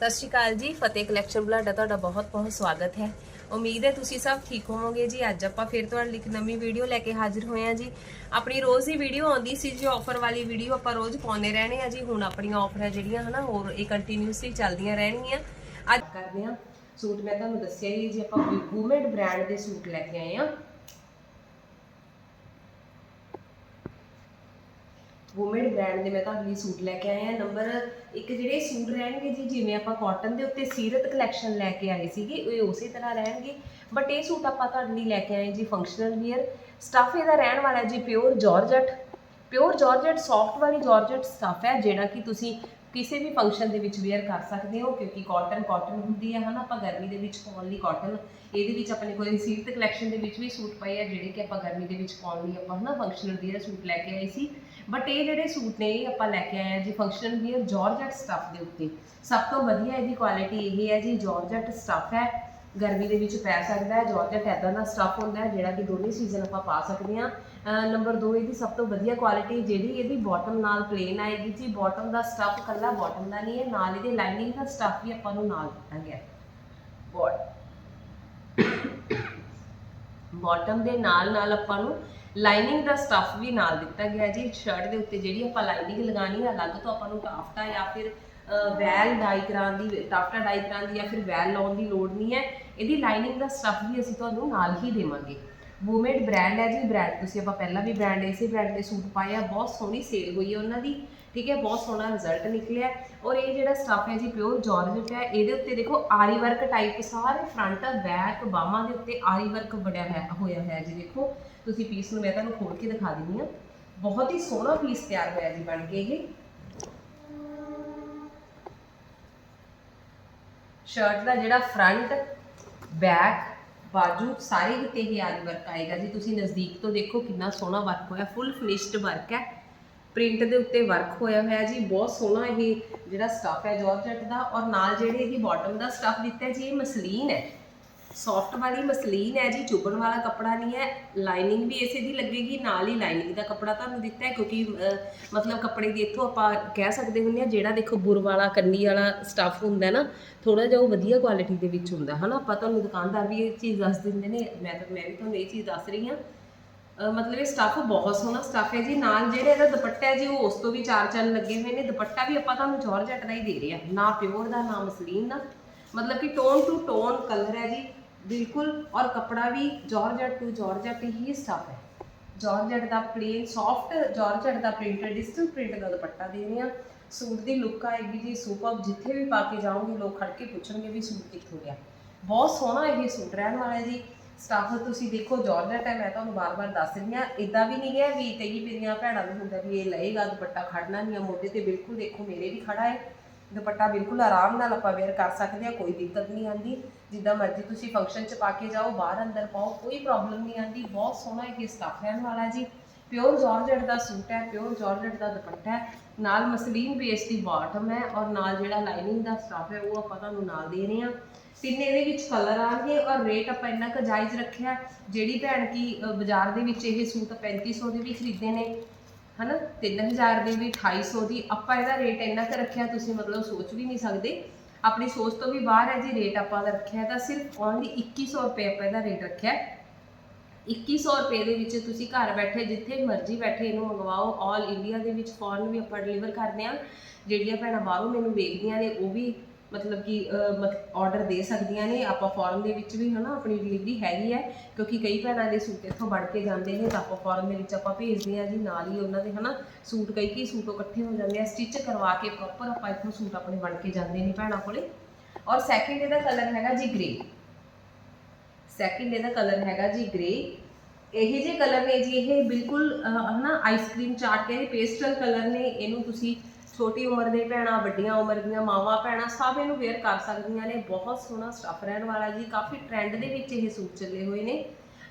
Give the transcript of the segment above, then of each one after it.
ਸਤਿ ਸ਼੍ਰੀ ਅਕਾਲ ਜੀ, ਫਤਿਹ ਕਲੈਕਸ਼ਨ ਬੁਲਾਡਾ ਤੁਹਾਡਾ ਬਹੁਤ-ਬਹੁਤ ਸਵਾਗਤ ਹੈ। ਉਮੀਦ ਹੈ ਤੁਸੀਂ ਸਭ ਠੀਕ ਹੋਵੋਗੇ ਜੀ। ਅੱਜ ਆਪਾਂ ਫਿਰ ਤੁਹਾਡੇ ਲਈ ਇੱਕ ਨਵੀਂ ਵੀਡੀਓ ਲੈ ਕੇ ਹਾਜ਼ਰ ਹੋਏ ਹਾਂ ਜੀ। ਆਪਣੀ ਰੋਜ਼ ਦੀ ਵੀਡੀਓ ਆਉਂਦੀ ਸੀ ਜੀ ਆਫਰ ਵਾਲੀ ਵੀਡੀਓ ਆਪਾਂ ਰੋਜ਼ ਪਾਉਂਦੇ ਰਹਿਣੇ ਆ ਜੀ। ਹੁਣ ਆਪਣੀਆਂ ਆਫਰਾਂ ਜਿਹੜੀਆਂ, ਹਨਾ, ਹੋਰ ਇਹ ਕੰਟੀਨਿਊਸਲੀ ਚੱਲਦੀਆਂ ਰਹਿਣਗੀਆਂ। ਅੱਜ ਕਰਦੇ ਹਾਂ ਸੂਟ, ਮੈਂ ਤੁਹਾਨੂੰ ਦੱਸਿਆ ਹੀ ਜੀ, ਆਪਾਂ ਵੂਮੈਡ ਬ੍ਰਾਂਡ ਦੇ ਸੂਟ ਲੈ ਕੇ ਆਏ ਆ ਵੂਮਨ ਬ੍ਰਾਂਡ ਦੇ ਮੈਂ ਤੁਹਾਨੂੰ ਲਈ ਸੂਟ ਲੈ ਕੇ ਆਏ ਆ ਨੰਬਰ ਇੱਕ ਜਿਹੜੇ ਸੂਟ ਰਹਿਣਗੇ ਜੀ, ਜਿਵੇਂ ਆਪਾਂ ਕਾਟਨ ਦੇ ਉੱਤੇ ਸੀਰਤ ਕਲੈਕਸ਼ਨ ਲੈ ਕੇ ਆਏ ਸੀਗੇ, ਇਹ ਉਸੇ ਤਰ੍ਹਾਂ ਰਹਿਣਗੇ। ਬਟ ਇਹ ਸੂਟ ਆਪਾਂ ਤੁਹਾਡੇ ਲਈ ਲੈ ਕੇ ਆਏ ਜੀ ਫੰਕਸ਼ਨਲ ਵੀਅਰ ਸਟਫ ਇਹਦਾ ਰਹਿਣ ਵਾਲਾ ਜੀ pure georgette pure georgette soft ਵਾਲੀ ਜਾਰਜਟ ਸਟਫ ਹੈ, ਜਿਹੜਾ ਕਿ ਤੁਸੀਂ ਕਿਸੇ ਵੀ ਫੰਕਸ਼ਨ ਦੇ ਵਿੱਚ ਵੇਅਰ ਕਰ ਸਕਦੇ ਹੋ, ਕਿਉਂਕਿ ਕਾਟਨ ਕਾਟਨ ਹੁੰਦੀ ਹੈ, ਹਨਾ? ਆਪਾਂ ਗਰਮੀ ਦੇ ਵਿੱਚ ਪਾਉਣ ਲਈ ਕਾਟਨ ਇਹਦੇ ਵਿੱਚ ਆਪਣੇ ਕੋਲ ਸੀਰਤ ਕਲੈਕਸ਼ਨ ਦੇ ਵਿੱਚ ਵੀ ਸੂਟ ਪਏ ਆ, ਜਿਹੜੇ ਕਿ ਆਪਾਂ ਗਰਮੀ ਦੇ ਵਿੱਚ ਪਾਉਣ ਲਈ ਆਪਾਂ, ਹਨਾ? ਫੰਕਸ਼ਨਲ ਵੀਅਰ ਸੂਟ ਲੈ ਕੇ ਆਏ ਸੀ। ਬਟ ਇਹ ਜਿਹੜੇ ਸੂਟ ਨੇ, ਇਹ ਆਪਾਂ ਲੈ ਕੇ ਆਏ ਆ ਜੀ ਫੰਕਸ਼ਨਲ ਵੀਅਰ ਜਾਰਜਟ ਸਟਫ ਦੇ ਉੱਤੇ। ਸਭ ਤੋਂ ਵਧੀਆ ਇਹਦੀ ਕੁਆਲਿਟੀ ਇਹ ਹੈ ਜੀ ਜਾਰਜਟ ਸਟਫ ਹੈ। ਗਰਮੀ ਦੇ ਵਿੱਚ ਪੈ ਸਕਦਾ ਹੈ ਜਾਰਜਟ ਐਦਾਂ ਦਾ ਸਟਫ ਹੁੰਦਾ ਹੈ, ਜਿਹੜਾ ਕਿ ਦੋਨੇ ਸੀਜ਼ਨ ਆਪਾਂ ਪਾ ਸਕਦੇ ਹਾਂ। ਨੰਬਰ 2 ਇਹਦੀ ਸਭ ਤੋਂ ਵਧੀਆ ਕੁਆਲਿਟੀ ਜਿਹੜੀ ਇਹਦੀ ਬਾਟਮ ਨਾਲ ਪਲੇਨ ਆਏਗੀ ਜੀ ਬਾਟਮ ਦਾ ਸਟੱਫ ਕੱਲਾ ਬਾਟਮ ਦਾ ਨਹੀਂ ਹੈ, ਨਾਲ ਇਹਦੇ ਲਾਈਨਿੰਗ ਦਾ ਸਟੱਫ ਵੀ ਆਪਾਂ ਨੂੰ ਨਾਲ ਦਿੱਤਾ ਗਿਆ। ਬੋਟ ਬਾਟਮ ਦੇ ਨਾਲ ਨਾਲ ਆਪਾਂ ਨੂੰ ਲਾਈਨਿੰਗ ਦਾ ਸਟਫ ਵੀ ਨਾਲ ਦਿੱਤਾ ਗਿਆ ਜੀ। ਸ਼ਰਟ ਦੇ ਉੱਤੇ ਜਿਹੜੀ ਆਪਾਂ ਲਾਈਨਿੰਗ ਲਗਾਣੀ ਹੈ ਅਲੱਗ ਤੋਂ ਆਪਾਂ ਨੂੰ ਟਾਫਟਾ ਜਾਂ ਫਿਰ ਵੈਲ ਡਾਈ ਕਰਾਉਣ ਦੀ ਟਾਫਟਾ ਡਾਈ ਕਰਾਉਣ ਦੀ ਜਾਂ ਫਿਰ ਵੈਲ ਲਾਉਣ ਦੀ ਲੋੜ ਨਹੀਂ ਹੈ। ਇਹਦੀ ਲਾਈਨਿੰਗ ਦਾ ਸਟਫ ਵੀ ਅਸੀਂ ਤੁਹਾਨੂੰ ਨਾਲ ਹੀ ਦੇਵਾਂਗੇ। ਵੂਮੇਡ ਬ੍ਰਾਂਡ ਹੈ ਜੀ ਬ੍ਰਾਂਡ ਤੁਸੀਂ ਆਪਾਂ ਪਹਿਲਾਂ ਵੀ ਬ੍ਰਾਂਡ ਇਸੇ ਬ੍ਰਾਂਡ ਦੇ ਸੂਟ ਪਾਏ ਆ। ਬਹੁਤ ਸੋਹਣੀ ਸੇਲ ਹੋਈ ਹੈ ਉਹਨਾਂ ਦੀ। ਠੀਕ ਹੈ, ਬਹੁਤ ਸੋਹਣਾ ਰਿਜ਼ਲਟ ਨਿਕਲਿਆ ਔਰ ਇਹ ਜਿਹੜਾ ਸਟਫ ਹੈ ਜੀ ਪਿਓਰ ਜਾਰਜਟ ਹੈ, ਇਹਦੇ ਉੱਤੇ ਦੇਖੋ ਆਰੀ ਵਰਕ ਟਾਈਪ ਸਾਰੇ ਫਰੰਟ ਬੈਕ ਬਾਹਾਂ ਦੇ ਉੱਤੇ ਆਰੀ ਵਰਕ ਬੜਿਆ ਹੈ ਹੋਇਆ ਹੈ ਜੀ, ਦੇਖੋ। ਤੁਸੀਂ ਪੀਸ ਨੂੰ ਮੈਂ ਤੁਹਾਨੂੰ ਖੋਲ ਕੇ ਦਿਖਾ ਦਿੰਦੀ ਹਾਂ। ਬਹੁਤ ਹੀ ਸੋਹਣਾ ਪੀਸ ਤਿਆਰ ਹੋਇਆ ਜੀ ਬਣ ਕੇ ਇਹ। ਸ਼ਰਟ ਦਾ ਜਿਹੜਾ ਫਰੰਟ ਬੈਕ ਬਾਜੂ, ਸਾਰੇ ਕਿਤੇ ਹੀ ਆਰੀ ਵਰਕ ਆਏਗਾ ਜੀ। ਤੁਸੀਂ ਨਜ਼ਦੀਕ ਤੋਂ ਦੇਖੋ ਕਿੰਨਾ ਸੋਹਣਾ ਵਰਕ ਹੋਇਆ ਫੁੱਲ ਫਿਨਿਸ਼ਡ ਵਰਕ ਹੈ। ਪ੍ਰਿੰਟ ਦੇ ਉੱਤੇ ਵਰਕ ਹੋਇਆ ਹੋਇਆ ਜੀ, ਬਹੁਤ ਸੋਹਣਾ ਇਹ ਜਿਹੜਾ ਸਟਫ ਹੈ ਜਾਰਜਟ ਦਾ ਔਰ ਨਾਲ ਜਿਹੜੇ ਇਹ ਬਾਟਮ ਦਾ ਸਟਫ ਦਿੱਤਾ ਜੀ, ਇਹ ਮਸਲੀਨ ਹੈ। ਸੌਫਟ ਵਾਲੀ ਮਸਲੀਨ ਹੈ ਜੀ ਚੁੱਭਣ ਵਾਲਾ ਕੱਪੜਾ ਨਹੀਂ ਹੈ ਲਾਈਨਿੰਗ ਵੀ ਇਸੇ ਦੀ ਲੱਗੇਗੀ, ਨਾਲ ਹੀ ਲਾਈਨਿੰਗ ਦਾ ਕੱਪੜਾ ਤੁਹਾਨੂੰ ਦਿੱਤਾ ਹੈ, ਕਿਉਂਕਿ ਮਤਲਬ ਕੱਪੜੇ ਦੀ ਇੱਥੋਂ ਆਪਾਂ ਕਹਿ ਸਕਦੇ ਹੁੰਦੇ ਆ ਜਿਹੜਾ ਦੇਖੋ ਬੁਰ ਵਾਲਾ, ਕੰਨੀ ਵਾਲਾ ਸਟੱਫ ਹੁੰਦਾ ਨਾ ਥੋੜਾ ਜਿਹਾ ਉਹ ਵਧੀਆ ਕੁਆਲਿਟੀ ਦੇ ਵਿੱਚ ਹੁੰਦਾ ਹਨਾ, ਆਪਾਂ ਤੁਹਾਨੂੰ ਦੁਕਾਨਦਾਰ ਵੀ ਇਹ ਚੀਜ਼ ਦੱਸ ਦਿੰਦੇ ਨੇ, ਮੈਂ ਤਾਂ, ਮੈਂ ਵੀ ਤੁਹਾਨੂੰ ਇਹ ਚੀਜ਼ ਦੱਸ ਰਹੀ ਹਾਂ। ਮਤਲਬ ਇਹ ਸਟੱਫ ਬਹੁਤ ਸੋਹਣਾ ਸਟੱਫ ਹੈ ਜੀ। ਨਾਲ ਜਿਹੜੇ ਇਹਦਾ ਦੁਪੱਟਾ ਹੈ ਜੀ, ਉਹ ਉਸ ਤੋਂ ਵੀ ਚਾਰ ਚੰਨ ਲੱਗੇ ਹੋਏ ਨੇ। ਦੁਪੱਟਾ ਵੀ ਆਪਾਂ ਤੁਹਾਨੂੰ ਜਾਰਜਟ ਦਾ ਹੀ ਦੇ ਰਹੇ ਹਾਂ। ਨਾ ਪਿਓਰ ਦਾ, ਨਾ ਮਸਲੀਨ ਦਾ। ਮਤਲਬ ਕਿ ਟੋਨ ਟੂ ਟੋਨ ਕਲਰ ਹੈ ਜੀ। ਬਿਲਕੁਲ। ਔਰ ਕਪੜਾ ਵੀ ਜਾਰਜਟ ਟੂ ਜਾਰਜਟ ਹੀ ਸਟੱਫ ਹੈ। ਜਾਰਜਟ ਦਾ ਪਲੇਨ ਸੌਫਟ ਜਾਰਜਟ ਦਾ ਪ੍ਰਿੰਟ ਡਿਜੀਟਲ ਪ੍ਰਿੰਟ ਦਾ ਦੁਪੱਟਾ ਦੇ ਰਹੇ ਹਾਂ। ਸੂਟ ਦੀ ਲੁੱਕ ਆਏਗੀ ਜੀ ਸੁਪਰ ਜਿੱਥੇ ਵੀ ਪਾ ਕੇ ਜਾਓਗੇ, ਲੋਕ ਖੜ ਕੇ ਪੁੱਛਣਗੇ ਵੀ ਸੂਟ ਕਿੱਥੋਂ ਗਿਆ ਬਹੁਤ ਸੋਹਣਾ ਇਹ ਸੂਟ ਰਹਿਣ ਵਾਲਾ ਹੈ ਜੀ। ਸਟਾਫ ਤੁਸੀਂ ਦੇਖੋ ਜਾਰਜਟ ਹੈ ਮੈਂ ਤੁਹਾਨੂੰ ਬਾਰ-ਬਾਰ ਦੱਸ ਰਹੀ ਹਾਂ ਇਦਾਂ ਵੀ ਨਹੀਂ ਹੈ ਵੀ ਕਈ ਮੇਰੀਆਂ ਭੈਣਾਂ ਨੂੰ ਹੁੰਦਾ ਵੀ ਇਹ ਲਏਗਾ, ਦੁਪੱਟਾ ਖੜਨਾ ਨਹੀਂ ਆ, ਮੋਢੇ ਤੇ ਬਿਲਕੁਲ ਦੇਖੋ ਮੇਰੇ ਵੀ ਖੜਾ ਹੈ। ਦੁਪੱਟਾ ਬਿਲਕੁਲ ਆਰਾਮ ਨਾਲ ਆਪਾਂ ਵੇਅਰ ਕਰ ਸਕਦੇ ਆ ਕੋਈ ਦਿੱਕਤ ਨਹੀਂ ਆਂਦੀ ਜਿੱਦਾਂ ਮਰਜ਼ੀ ਤੁਸੀਂ ਫੰਕਸ਼ਨ 'ਚ ਪਾ ਕੇ ਜਾਓ, ਬਾਹਰ ਅੰਦਰ ਪਾਓ, ਕੋਈ ਪ੍ਰੋਬਲਮ ਨਹੀਂ ਆਂਦੀ ਬਹੁਤ ਸੋਹਣਾ ਇਹ ਸਟੱਫ ਰਹਿਣ ਵਾਲਾ ਜੀ। ਪਿਓਰ ਜਾਰਜਟ ਦਾ ਸੂਟ ਹੈ ਪਿਓਰ ਜਾਰਜਟ ਦਾ ਦੁਪੱਟਾ ਹੈ। ਨਾਲ ਮਸਲੀਨ ਬੇਸ ਦੀ ਬਾਟਮ ਹੈ ਔਰ ਨਾਲ ਜਿਹੜਾ ਲਾਈਨਿੰਗ ਦਾ ਸਟੱਫ ਹੈ, ਉਹ ਆਪਾਂ ਤੁਹਾਨੂੰ ਨਾਲ ਦੇ ਰਹੇ ਹਾਂ। ਤਿੰਨ ਇਹਦੇ ਵਿੱਚ ਕਲਰ ਆਣਗੇ ਔਰ ਰੇਟ ਆਪਾਂ ਇੰਨਾ ਕੁ ਜਾਇਜ਼ ਰੱਖਿਆ ਜਿਹੜੀ ਭੈਣ ਕੀ ਅ, ਬਾਜ਼ਾਰ ਦੇ ਵਿੱਚ ਇਹ ਸੂਟ 3500 ਦੇ ਵੀ ਖਰੀਦੇ ਨੇ ਹਨਾ? 3000 ਦੇ ਵੀ 2800 ਦੀ ਆਪਾਂ ਇਹਦਾ ਰੇਟ ਇੰਨਾ ਕੁ ਰੱਖਿਆ ਤੁਸੀਂ ਮਤਲਬ ਸੋਚ ਵੀ ਨਹੀਂ ਸਕਦੇ। ਆਪਣੀ ਸੋਚ ਤੋਂ ਵੀ ਬਾਹਰ ਹੈ ਜੀ ਰੇਟ ਆਪਾਂ ਦਾ ਰੱਖਿਆ ਤਾਂ ਸਿਰਫ ਓਨਲੀ 2100 ਰੁਪਏ ਆਪਾਂ ਇਹਦਾ ਰੇਟ ਰੱਖਿਆ। 2100 ਰੁਪਏ ਦੇ ਵਿੱਚ ਤੁਸੀਂ ਘਰ ਬੈਠੇ ਜਿੱਥੇ ਮਰਜ਼ੀ ਬੈਠੇ ਇਹਨੂੰ ਮੰਗਵਾਓ 올 ਇੰਡੀਆ ਦੇ ਵਿੱਚ ਫੋਰਨ ਵੀ ਆਪਾਂ ਡਿਲੀਵਰ ਕਰਦੇ ਹਾਂ। ਜਿਹੜੀਆਂ ਭੈਣਾਂ ਬਾਹਰੋਂ ਮੈਨੂੰ ਵੇਖਦੀਆਂ ਨੇ ਉਹ ਵੀ ਮਤਲਬ ਕਿ ਆਰਡਰ ਦੇ ਸਕਦੀਆਂ ਨੇ। ਆਪਾਂ ਫੋਰਮ ਦੇ ਵਿੱਚ ਵੀ ਹਨਾ ਆਪਣੀ ਡਿਲੀਵਰੀ ਹੈਗੀ ਹੈ ਕਿਉਂਕਿ ਕਈ ਭੈਣਾਂ ਦੇ ਸੂਟ ਇੱਥੋਂ ਬਣ ਕੇ ਜਾਂਦੇ ਨੇ ਤਾਂ ਆਪਾਂ ਫੋਰਮ ਦੇ ਵਿੱਚ ਆਪਾਂ ਭੇਜਦੇ ਆ ਜੀ ਨਾਲ ਹੀ ਉਹਨਾਂ ਦੇ ਹਨਾ ਸੂਟ ਕਈ ਕਈ ਸੂਟ ਇਕੱਠੇ ਹੋ ਜਾਂਦੇ ਆ। ਸਟਿਚ ਕਰਵਾ ਕੇ ਪ੍ਰੋਪਰ ਆਪਾਂ ਇੱਥੋਂ ਸੂਟ ਆਪਣੇ ਬਣ ਕੇ ਜਾਂਦੇ ਨੇ ਭੈਣਾਂ ਕੋਲੇ। ਔਰ ਸੈਕਿੰਡ ਇਹਦਾ ਕਲਰ ਹੈਗਾ ਜੀ ਗ੍ਰੇ ਸੈਕਿੰਡ ਇਹਦਾ ਕਲਰ ਹੈਗਾ ਜੀ ਗ੍ਰੇ ਇਹ ਜੇ ਕਲਰ ਨੇ ਜੀ ਇਹ ਬਿਲਕੁਲ ਅਹ, ਹਨਾ ਆਈਸਕ੍ਰੀਮ ਚਾਟ ਕੇ ਪੇਸਟਲ ਕਲਰ ਨੇ। ਇਹਨੂੰ ਤੁਸੀਂ ਛੋਟੀ ਉਮਰ ਦੇ ਭੈਣਾਂ, ਵੱਡੀਆਂ ਉਮਰ ਦੀਆਂ ਮਾਵਾਂ, ਭੈਣਾਂ ਸਭ ਇਹਨੂੰ ਵੇਅਰ ਕਰ ਸਕਦੀਆਂ ਨੇ। ਬਹੁਤ ਸੋਹਣਾ ਸਟਫ ਰਹਿਣ ਵਾਲਾ ਜੀ। ਕਾਫੀ ਟ੍ਰੈਂਡ ਦੇ ਵਿੱਚ ਇਹ ਸੂਟ ਚੱਲੇ ਹੋਏ ਨੇ।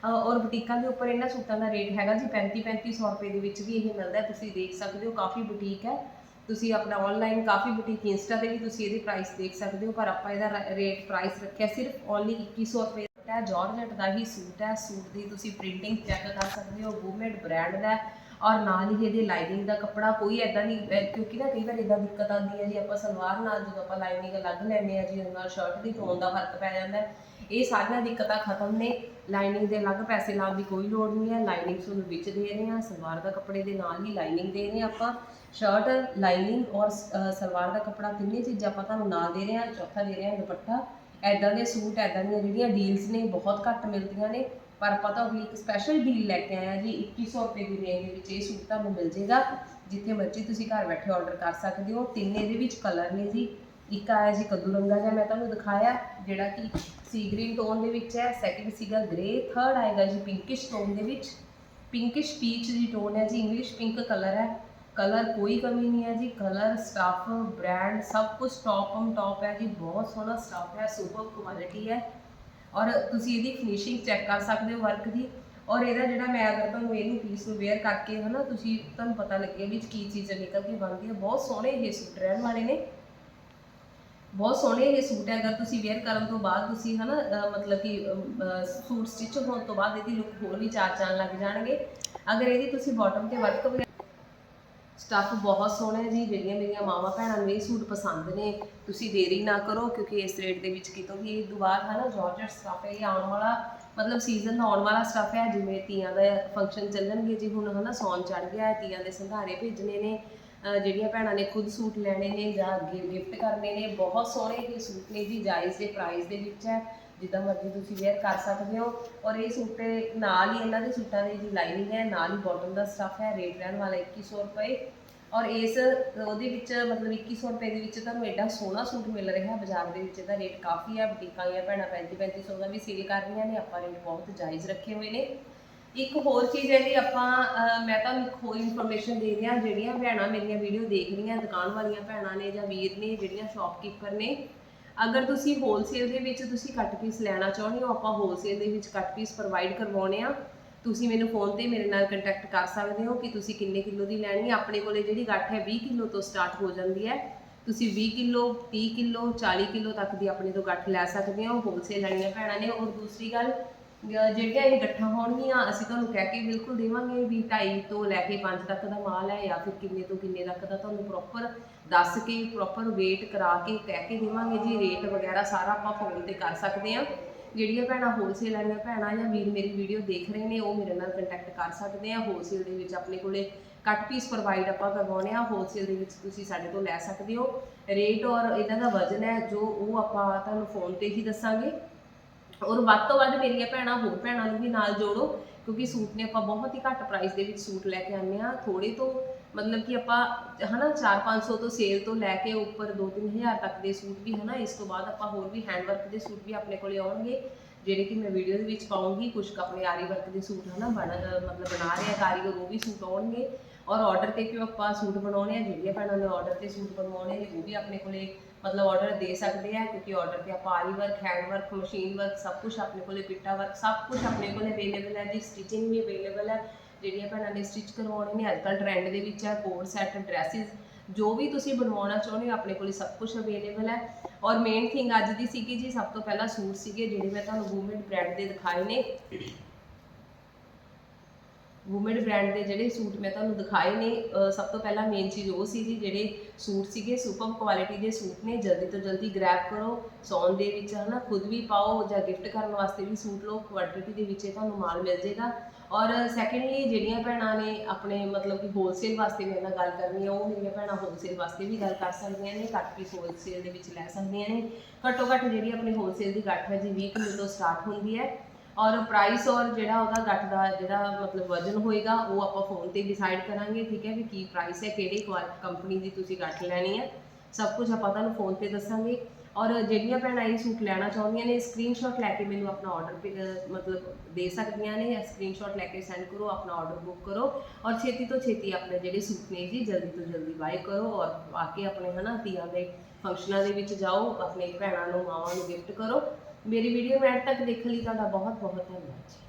ਔਰ ਬੁਟੀਕਾਂ ਦੇ ਉੱਪਰ ਇਹਨਾਂ ਸੂਟਾਂ ਦਾ ਰੇਟ ਹੈਗਾ ਜੀ 35 3500 ਰੁਪਏ ਦੇ ਵਿੱਚ ਵੀ ਇਹ ਮਿਲਦਾ। ਤੁਸੀਂ ਦੇਖ ਸਕਦੇ ਹੋ ਕਾਫੀ ਬੁਟੀਕ ਹੈ। ਤੁਸੀਂ ਆਪਣਾ ਆਨਲਾਈਨ ਕਾਫੀ ਬੁਟੀਕ ਇੰਸਟਾ ਤੇ ਵੀ ਤੁਸੀਂ ਇਹਦੇ ਪ੍ਰਾਈਸ ਦੇਖ ਸਕਦੇ ਹੋ। ਪਰ ਆਪਾਂ ਇਹਦਾ ਰੇਟ ਪ੍ਰਾਈਸ ਰੱਖਿਆ ਸਿਰਫ ਓਨਲੀ 2100 ਰੁਪਏ ਦਾ। ਜਾਰਜਟ ਦਾ ਹੀ ਸੂਟ ਹੈ। ਸੂਟ ਦੀ ਤੁਸੀਂ ਪ੍ਰਿੰਟਿੰਗ ਚੈੱਕ ਕਰ ਸਕਦੇ ਹੋ। ਵੂਮੇਡ ਬ੍ਰਾਂਡ ਦਾ ਔਰ ਨਾਲ ਹੀ ਇਹਦੇ ਲਾਈਨਿੰਗ ਦਾ ਕੱਪੜਾ ਕੋਈ ਐਦਾਂ ਨਹੀਂ ਅਹ ਕਿਉਂਕਿ ਨਾ ਕਈ ਵਾਰ ਇਦਾਂ ਦਿੱਕਤ ਆਉਂਦੀ ਹੈ ਜੀ ਆਪਾਂ ਸਲਵਾਰ ਨਾਲ ਜਦੋਂ ਆਪਾਂ ਲਾਈਨਿੰਗ ਅਲੱਗ ਲੈਂਦੇ ਆ ਜੀ ਉਹਦੇ ਨਾਲ ਸ਼ਰਟ ਦੀ ਟੋਨ ਦਾ ਫ਼ਰਕ ਪੈ ਜਾਂਦਾ ਹੈ। ਇਹ ਸਾਰੀਆਂ ਦਿੱਕਤਾਂ ਖਤਮ ਨੇ। ਲਾਈਨਿੰਗ ਦੇ ਅਲੱਗ ਪੈਸੇ ਲਾਉਣ ਦੀ ਕੋਈ ਲੋੜ ਨਹੀਂ ਹੈ। ਲਾਈਨਿੰਗ ਤੁਹਾਨੂੰ ਵਿੱਚ ਦੇ ਰਹੇ ਹਾਂ। ਸਲਵਾਰ ਦਾ ਕੱਪੜੇ ਦੇ ਨਾਲ ਹੀ ਲਾਈਨਿੰਗ ਦੇ ਰਹੇ ਹਾਂ ਆਪਾਂ। ਸ਼ਰਟ ਲਾਈਨਿੰਗ ਔਰ ਅਹ, ਸਲਵਾਰ ਦਾ ਕੱਪੜਾ ਤਿੰਨੇ ਚੀਜ਼ਾਂ ਆਪਾਂ ਤੁਹਾਨੂੰ ਨਾਲ ਦੇ ਰਹੇ ਹਾਂ। ਚੌਥਾ ਦੇ ਰਹੇ ਹਾਂ ਦੁਪੱਟਾ। ਐਦਾਂ ਦੇ ਸੂਟ ਐਦਾਂ ਦੀਆਂ ਜਿਹੜੀਆਂ ਡੀਲਸ ਨੇ ਬਹੁਤ ਘੱਟ ਮਿਲਦੀਆਂ ਨੇ। ਪਰ ਆਪਾਂ ਤੁਹਾਨੂੰ ਇੱਕ ਸਪੈਸ਼ਲ ਡੀਲ ਲੈ ਕੇ ਆਏ ਹਾਂ ਜੀ 2100 ਰੁਪਏ ਦੀ ਰੇਂਜ ਦੇ ਵਿੱਚ ਇਹ ਸੂਟ ਤੁਹਾਨੂੰ ਮਿਲ ਜੇਗਾ ਜਿੱਥੇ ਮਰਜ਼ੀ ਤੁਸੀਂ ਘਰ ਬੈਠੇ ਆਰਡਰ ਕਰ ਸਕਦੇ ਹੋ। ਤਿੰਨ ਇਹਦੇ ਵਿੱਚ ਕਲਰ ਨੇ ਜੀ। ਇੱਕ ਆਇਆ ਜੀ ਕੱਦੂ ਰੰਗਾ ਜਿਹਾ ਮੈਂ ਤੁਹਾਨੂੰ ਦਿਖਾਇਆ, ਜਿਹੜਾ ਕਿ ਸੀ ਗ੍ਰੀਨ ਟੋਨ ਦੇ ਵਿੱਚ ਹੈ ਸੈਕਿੰਡ ਸੀਗਾ ਗ੍ਰੇ ਥਰਡ ਆਏਗਾ ਜੀ ਪਿੰਕਿਸ਼ ਟੋਨ ਦੇ ਵਿੱਚ। ਪਿੰਕਿਸ਼ ਪੀਚ ਦੀ ਟੋਨ ਹੈ ਜੀ ਇੰਗਲਿਸ਼ ਪਿੰਕ ਕਲਰ ਹੈ। ਕਲਰ ਕੋਈ ਕਮੀ ਨਹੀਂ ਹੈ ਜੀ ਕਲਰ ਸਟਫ ਬ੍ਰਾਂਡ ਸਭ ਕੁਝ ਟੌਪ ਔਨ ਟੌਪ ਹੈ ਜੀ, ਬਹੁਤ ਸੋਹਣਾ ਸਟਫ ਹੈ ਸੁਪਰ ਕੁਆਲਿਟੀ ਹੈ। ਔਰ ਤੁਸੀਂ ਇਹਦੀ ਫਿਨਿਸ਼ਿੰਗ ਚੈੱਕ ਕਰ ਸਕਦੇ ਹੋ ਵਰਕ ਦੀ। ਔਰ ਇਹਦਾ ਜਿਹੜਾ ਮੈਂ ਅਗਰ ਤੁਹਾਨੂੰ ਇਹਨੂੰ ਪੀਸ ਨੂੰ ਵੇਅਰ ਕਰਕੇ ਹਨਾ, ਤੁਸੀਂ ਤੁਹਾਨੂੰ ਪਤਾ ਲੱਗੇ ਵੀ ਕੀ ਚੀਜ਼ ਨਿਕਲ ਕੇ ਬਣਦੀ ਹੈ। ਬਹੁਤ ਸੋਹਣੇ ਇਹ ਸੂਟ ਰਹਿਣ ਵਾਲੇ ਨੇ। ਬਹੁਤ ਸੋਹਣੇ ਇਹ ਸੂਟ ਹੈ। ਅਗਰ ਤੁਸੀਂ ਵੇਅਰ ਕਰਨ ਤੋਂ ਬਾਅਦ ਤੁਸੀਂ ਹਨਾ, ਅਹ ਮਤਲਬ ਕਿ ਸੂਟ ਸਟਿਚ ਹੋਣ ਤੋਂ ਬਾਅਦ ਇਹਦੀ ਲੁੱਕ ਹੋਰ ਵੀ ਚਾਰ ਚਾਨ ਲੱਗ ਜਾਣਗੇ। ਅਗਰ ਇਹਦੀ ਤੁਸੀਂ ਬਾਟਮ ਤੇ ਵਰਕ ਸਟੱਫ ਬਹੁਤ ਸੋਹਣਾ ਹੈ ਜੀ, ਜਿਹੜੀਆਂ ਮੇਰੀਆਂ ਮਾਵਾਂ ਭੈਣਾਂ ਨੂੰ ਇਹ ਸੂਟ ਪਸੰਦ ਨੇ। ਤੁਸੀਂ ਦੇਰੀ ਨਾ ਕਰੋ, ਕਿਉਂਕਿ ਇਸ ਰੇਟ ਦੇ ਵਿੱਚ ਕਿਤੋਂ ਵੀ ਇਹ ਦੁਬਾਰ ਹੈ ਨਾ ਜਾਰਜਟ ਸਟੱਫ ਹੈ, ਇਹ ਆਉਣ ਵਾਲਾ, ਮਤਲਬ ਸੀਜ਼ਨ ਆਉਣ ਵਾਲਾ ਸਟੱਫ ਹੈ, ਜਿਵੇਂ ਤੀਆਂ ਦਾ ਫੰਕਸ਼ਨ ਚੱਲਣਗੇ, ਜੀ ਹੁਣ ਹਨਾ ਸੌਣ ਚੜ ਗਿਆ ਹੈ, ਤੀਆਂ ਦੇ ਸੰਧਾਰੇ ਭੇਜਣੇ ਨੇ ਜਿਹੜੀਆਂ ਭੈਣਾਂ ਨੇ ਖੁਦ ਸੂਟ ਲੈਣੇ ਨੇ ਜਾਂ ਅੱਗੇ ਗਿਫਟ ਕਰਨੇ ਨੇ, ਬਹੁਤ ਸੋਹਣੇ ਇਹ ਸੂਟ ਨੇ ਜੀ, ਜਾਇਜ਼ ਦੇ ਪ੍ਰਾਈਸ ਦੇ ਵਿੱਚ ਹੈ, ਜਿੱਦਾਂ ਮਰਜ਼ੀ ਤੁਸੀਂ ਵੇਅਰ ਕਰ ਸਕਦੇ ਹੋ। ਔਰ ਇਹ ਸੂਟ ਦੇ ਨਾਲ ਹੀ ਇਹਨਾਂ ਦੇ ਸੂਟਾਂ ਦੀ ਜੀ ਲਾਈਨਿੰਗ ਹੈ, ਨਾਲ ਹੀ ਬਾਟਮ ਦਾ ਸਟੱਫ ਹੈ ਰੇਟ ਰਹਿਣ ਵਾਲਾ 2100 ਰੁਪਏ। ਔਰ ਇਸ, ਉਹਦੇ ਵਿੱਚ ਮਤਲਬ 2100 ਰੁਪਏ ਦੇ ਵਿੱਚ ਤੁਹਾਨੂੰ ਐਡਾ ਸੋਹਣਾ ਸੂਟ ਮਿਲ ਰਿਹਾ ਬਾਜ਼ਾਰ ਦੇ ਵਿੱਚ, ਇਹਦਾ ਰੇਟ ਕਾਫੀ ਆ ਬੁਟੀਕਾਂ ਵਾਲੀਆਂ ਭੈਣਾਂ 35 3500 ਦਾ ਵੀ ਸੇਲ ਕਰ ਰਹੀਆਂ ਨੇ, ਆਪਾਂ ਰੇਟ ਬਹੁਤ ਜਾਇਜ਼ ਰੱਖੇ ਹੋਏ ਨੇ। ਇੱਕ ਹੋਰ ਚੀਜ਼ ਹੈ ਜੀ, ਆਪਾਂ ਮੈਂ ਤੁਹਾਨੂੰ ਇੱਕ ਹੋਰ ਇਨਫੋਰਮੇਸ਼ਨ ਦੇ ਰਿਹਾ ਜਿਹੜੀਆਂ ਭੈਣਾਂ ਮੇਰੀਆਂ ਵੀਡੀਓ ਦੇਖ ਰਹੀਆਂ, ਦੁਕਾਨ ਵਾਲੀਆਂ ਭੈਣਾਂ ਨੇ ਜਾਂ ਵੀਰ ਨੇ, ਜਿਹੜੀਆਂ ਸ਼ਾਪਕੀਪਰ ਨੇ, ਅਗਰ ਤੁਸੀਂ ਹੋਲਸੇਲ ਦੇ ਵਿੱਚ ਤੁਸੀਂ ਕੱਟ ਪੀਸ ਲੈਣਾ ਚਾਹੁੰਦੇ ਹੋ, ਆਪਾਂ ਹੋਲਸੇਲ ਦੇ ਵਿੱਚ ਕੱਟ ਪੀਸ ਪ੍ਰੋਵਾਈਡ ਕਰਵਾਉਣੇ ਆ ਤੁਸੀਂ ਮੈਨੂੰ ਫੋਨ ਤੇ ਮੇਰੇ ਨਾਲ ਕੰਟੈਕਟ ਕਰ ਸਕਦੇ ਹੋ ਕਿ ਤੁਸੀਂ ਕਿੰਨੇ ਕਿਲੋ ਦੀ ਲੈਣੀ ਹੈ। ਆਪਣੇ ਕੋਲੇ ਜਿਹੜੀ ਗੱਠ ਹੈ 20 ਕਿਲੋ ਤੋਂ ਸਟਾਰਟ ਹੋ ਜਾਂਦੀ ਹੈ। ਤੁਸੀਂ 20 ਕਿਲੋ 30 ਕਿਲੋ 40 ਕਿਲੋ ਤੱਕ ਦੀ ਆਪਣੇ ਤੋਂ ਗੱਠ ਲੈ ਸਕਦੇ ਹੋ। ਹੋਲਸੇਲ ਵਾਲੀਆਂ ਭੈਣਾਂ ਨੇ। ਔਰ ਦੂਸਰੀ ਗੱਲ ਜਿਹੜੀਆਂ ਇਹ ਗੱਠਾਂ ਹੋਣਗੀਆਂ, ਅਸੀਂ ਤੁਹਾਨੂੰ ਕਹਿ ਕੇ ਬਿਲਕੁਲ ਦੇਵਾਂਗੇ ਵੀ 2.5 ਤੋਂ ਲੈ ਕੇ 5 ਤੱਕ ਦਾ ਮਾਲ ਹੈ ਜਾਂ ਫਿਰ ਕਿੰਨੇ ਤੋਂ ਕਿੰਨੇ ਤੱਕ ਦਾ ਤੁਹਾਨੂੰ ਪ੍ਰੋਪਰ ਦੱਸ ਕੇ ਪ੍ਰੋਪਰ ਵੇਟ ਕਰਾ ਕੇ, ਕਹਿ ਕੇ ਦੇਵਾਂਗੇ ਜੀ। ਰੇਟ ਵਗੈਰਾ ਸਾਰਾ ਆਪਾਂ ਫੋਨ ਤੇ ਕਰ ਸਕਦੇ ਹਾਂ। ਜਿਹੜੀਆਂ ਭੈਣਾਂ ਹੋਲਸੇਲ ਵਾਲੀਆਂ ਭੈਣਾਂ ਜਾਂ ਵੀਰ ਮੇਰੀ ਵੀਡੀਓ ਦੇਖ ਰਹੇ ਨੇ, ਉਹ ਮੇਰੇ ਨਾਲ ਕੰਟੈਕਟ ਕਰ ਸਕਦੇ ਆ। ਹੋਲਸੇਲ ਦੇ ਵਿੱਚ ਆਪਣੇ ਕੋਲੇ ਕੱਟ ਪੀਸ ਪ੍ਰੋਵਾਈਡ ਆਪਾਂ ਕਰਵਾਉਣੇ ਆ। ਹੋਲਸੇਲ ਦੇ ਵਿੱਚ ਤੁਸੀਂ ਸਾਡੇ ਤੋਂ ਲੈ ਸਕਦੇ ਹੋ। ਰੇਟ ਔਰ ਇਹਨਾਂ ਦਾ ਵਜ਼ਨ ਹੈ, ਜੋ ਉਹ ਆਪਾਂ ਤੁਹਾਨੂੰ ਫੋਨ ਤੇ ਹੀ ਦੱਸਾਂਗੇ। ਔਰ ਵੱਧ ਤੋਂ ਵੱਧ ਮੇਰੀਆਂ ਭੈਣਾਂ ਹੋਰ ਭੈਣਾਂ ਨੂੰ ਵੀ ਨਾਲ ਜੋੜੋ, ਕਿਉਂਕਿ ਸੂਟ ਨੇ ਆਪਾਂ ਬਹੁਤ ਹੀ ਘੱਟ ਪ੍ਰਾਈਸ ਦੇ ਵਿੱਚ ਸੂਟ ਲੈ ਕੇ ਆਉਂਦੇ ਆ ਥੋੜੇ ਤੋਂ ਮਤਲਬ ਕਿ ਆਪਾਂ ਹਨਾ 4-500 ਤੋਂ ਸੇਲ ਤੋਂ ਲੈ ਕੇ ਉੱਪਰ 2-3000 ਤੱਕ ਦੇ ਸੂਟ ਵੀ ਹਨਾ, ਇਸ ਤੋਂ ਬਾਅਦ ਆਪਾਂ ਹੋਰ ਵੀ ਹੈਂਡਵਰਕ ਦੇ ਸੂਟ ਵੀ ਆਪਣੇ ਕੋਲੇ ਆਉਣਗੇ, ਜਿਹੜੇ ਕਿ ਮੈਂ ਵੀਡੀਓ ਦੇ ਵਿੱਚ ਪਾਉਂਗੀ ਕੁਝ ਆਪਣੇ ਆਰੀ ਵਰਕ ਦੇ ਸੂਟ ਹਨਾ, ਬਣ ਅਹ ਮਤਲਬ ਬਣਾ ਰਹੇ ਆ, ਕਾਰੀਗਰ ਉਹ ਵੀ ਸੂਟ ਆਉਣਗੇ, ਔਰ ਆਰਡਰ ਤੇ ਕਿਉਂ ਆਪਾਂ ਸੂਟ ਬਣਾਉਣੇ ਆ, ਜਿਹੜੀਆਂ ਭੈਣਾਂ ਨੇ ਆਰਡਰ ਤੇ ਸੂਟ ਬਣਵਾਉਣੇ ਨੇ, ਉਹ ਵੀ ਆਪਣੇ ਕੋਲੇ ਮਤਲਬ ਆਰਡਰ ਦੇ ਸਕਦੇ ਆ, ਕਿਉਂਕਿ ਆਰਡਰ ਤੇ ਆਪਾਂ aari work hand work machine work ਸਭ ਕੁਝ ਆਪਣੇ ਕੋਲੇ, ਪਿੱਟਾ ਵਰਕ ਸਭ ਕੁਝ ਆਪਣੇ ਕੋਲੇ ਅਵੇਲੇਬਲ ਹੈ, ਜੀ ਸਟਿਚਿੰਗ ਵੀ ਅਵੇਲੇਬਲ ਹੈ ਜਿਹੜੀਆਂ ਭੈਣਾਂ ਨੇ ਸਟਿਚ ਕਰਵਾਉਣੇ ਨੇ ਅੱਜ ਕੱਲ੍ਹ ਟ੍ਰੈਂਡ ਦੇ ਵਿੱਚ ਹੈ ਕੋਡ ਸੈਟ ਡਰੈਸਿਸ ਜੋ ਵੀ ਤੁਸੀਂ ਬਣਵਾਉਣਾ ਚਾਹੁੰਦੇ ਹੋ, ਆਪਣੇ ਕੋਲ ਸਭ ਕੁਝ ਅਵੇਲੇਬਲ ਹੈ। ਔਰ ਮੇਨ ਥਿੰਗ ਅੱਜ ਦੀ ਸੀਗੀ ਜੀ, ਸਭ ਤੋਂ ਪਹਿਲਾਂ ਸੂਟ ਸੀਗੇ, ਜਿਹੜੇ ਮੈਂ ਤੁਹਾਨੂੰ ਵੂਮਨ ਬ੍ਰਾਂਡ ਦੇ ਦਿਖਾਏ ਨੇ। ਵੂਮਨ ਬ੍ਰਾਂਡ ਦੇ ਜਿਹੜੇ ਸੂਟ ਮੈਂ ਤੁਹਾਨੂੰ ਦਿਖਾਏ ਨੇ ਸਭ ਤੋਂ ਪਹਿਲਾਂ ਮੇਨ ਚੀਜ਼ ਉਹ ਸੀ ਜੀ, ਜਿਹੜੇ ਸੂਟ ਸੀਗੇ ਸੁਪਰ ਕੁਆਲਿਟੀ ਦੇ ਸੂਟ ਨੇ, ਜਲਦੀ ਤੋਂ ਜਲਦੀ ਗ੍ਰੈਬ ਕਰੋ, ਸੌਣ ਦੇ ਵਿੱਚ ਹਨਾ ਖੁਦ ਵੀ ਪਾਓ ਜਾਂ ਗਿਫਟ ਕਰਨ ਵਾਸਤੇ ਵੀ ਸੂਟ ਲਓ ਕੁਆਲਿਟੀ ਦੇ ਵਿੱਚ ਇਹ ਤੁਹਾਨੂੰ ਮਾਲ ਮਿਲ ਜੇਗਾ ਔਰ ਸੈਕੰਡਲੀ ਜਿਹੜੀਆਂ ਭੈਣਾਂ ਨੇ ਆਪਣੇ ਮਤਲਬ ਕਿ ਹੋਲਸੇਲ ਵਾਸਤੇ ਮੇਰੇ ਨਾਲ ਗੱਲ ਕਰਨੀ ਹੈ ਉਹ ਮੇਰੀਆਂ ਭੈਣਾਂ ਹੋਲਸੇਲ ਵਾਸਤੇ ਵੀ ਗੱਲ ਕਰ ਸਕਦੀਆਂ ਨੇ, ਘੱਟ ਵੀ ਹੋਲਸੇਲ ਦੇ ਵਿੱਚ ਲੈ ਸਕਦੀਆਂ ਨੇ। ਘੱਟੋ ਘੱਟ ਜਿਹੜੀ ਆਪਣੀ ਹੋਲਸੇਲ ਦੀ ਗੱਠ ਹੈ ਜੀ 20 ਕਿਲੋ ਤੋਂ ਸਟਾਰਟ ਹੁੰਦੀ ਹੈ। ਔਰ ਪ੍ਰਾਈਸ ਔਰ ਜਿਹੜਾ ਉਹਦਾ ਗੱਠ ਦਾ ਜਿਹੜਾ ਮਤਲਬ ਵਜ਼ਨ ਹੋਏਗਾ, ਉਹ ਆਪਾਂ ਫੋਨ ਤੇ ਡਿਸਾਈਡ ਕਰਾਂਗੇ, ਠੀਕ ਹੈ ਵੀ ਕੀ ਪ੍ਰਾਈਸ ਹੈ, ਕਿਹੜੀ ਕੰਪਨੀ ਦੀ ਤੁਸੀਂ ਗੱਠ ਲੈਣੀ ਹੈ। ਸਭ ਕੁਝ ਆਪਾਂ ਤੁਹਾਨੂੰ ਫੋਨ ਤੇ ਦੱਸਾਂਗੇ। ਔਰ ਜਿਹੜੀਆਂ ਭੈਣਾਂ ਇਹ ਸੂਟ ਲੈਣਾ ਚਾਹੁੰਦੀਆਂ ਨੇ ਸਕਰੀਨਸ਼ਾਟ ਲੈ ਕੇ ਮੈਨੂੰ ਆਪਣਾ ਆਰਡਰ ਮਤਲਬ ਦੇ ਸਕਦੀਆਂ ਨੇ ਸਕਰੀਨਸ਼ਾਟ ਲੈ ਕੇ ਸੈਂਡ ਕਰੋ, ਆਪਣਾ ਆਰਡਰ ਬੁੱਕ ਕਰੋ। ਔਰ ਛੇਤੀ ਤੋਂ ਛੇਤੀ ਆਪਣੇ ਜਿਹੜੇ ਸੂਟ ਨੇ ਜੀ, ਜਲਦੀ ਤੋਂ ਜਲਦੀ ਬਾਏ ਕਰੋ ਔਰ ਆ ਕੇ ਆਪਣੇ ਹਨਾ, ਧੀਆਂ ਦੇ ਫੰਕਸ਼ਨਾਂ ਦੇ ਵਿੱਚ ਜਾਓ, ਆਪਣੇ ਭੈਣਾਂ ਨੂੰ, ਮਾਵਾਂ ਨੂੰ ਗਿਫਟ ਕਰੋ। ਮੇਰੀ ਵੀਡੀਓ ਮੈਂ ਤੱਕ ਦੇਖਣ ਲਈ ਤੁਹਾਡਾ ਬਹੁਤ ਬਹੁਤ ਧੰਨਵਾਦ ਜੀ।